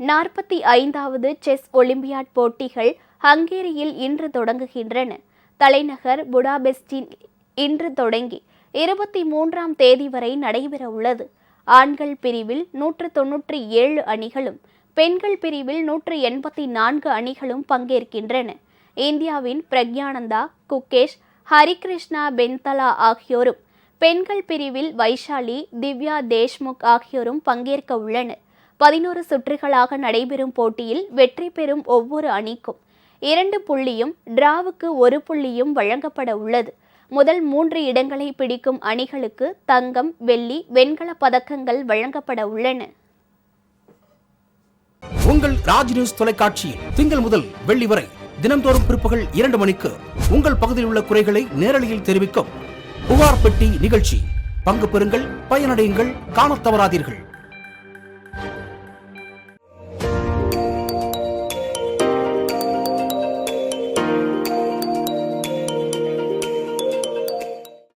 நாற்பத்தி ஐந்தாவது chess olympiad போட்டிகள் ஹங்கேரியில் இன்று தொடங்குகின்றன. தலைநகர் புடாபெஸ்டில் இன்று தொடங்கி இருபத்தி மூன்றாம் தேதி வரை நடைபெற உள்ளது. ஆண்கள் பிரிவில் நூற்று தொன்னூற்றி ஏழு அணிகளும் பெண்கள் பிரிவில் நூற்று எண்பத்தி நான்கு அணிகளும் பங்கேற்கின்றன. இந்தியாவின் பிரக்யானந்தா குகேஷ் ஹரிகிருஷ்ணா பென்தலா ஆகியோரும் பெண்கள் பிரிவில் வைஷாலி திவ்யா தேஷ்முக் ஆகியோரும் பங்கேற்க உள்ளனர். பதினோரு சுற்றுகளாக நடைபெறும் போட்டியில் வெற்றி பெறும் ஒவ்வொரு அணிக்கும். இரண்டு புள்ளியும் டிராவுக்கு ஒரு புள்ளியும் வழங்கப்பட உள்ளது. முதல் மூன்று இடங்களை பிடிக்கும் அணிகளுக்கு தங்கம் வெள்ளி வெண்கல பதக்கங்கள் வழங்கப்பட உள்ளன. உங்கள் ராஜ் நியூஸ் தொலைக்காட்சியில் திங்கள் முதல் வெள்ளி வரை தினந்தோறும் பிற்பகல் இரண்டு மணிக்கு உங்கள் பகுதியில் உள்ள குறைகளை நேரலையில் தெரிவிக்கும் புகார் பெட்டி நிகழ்ச்சி. பங்கு பெறுங்கள் பயனடையுங்கள் காணத் தவறாதீர்கள்.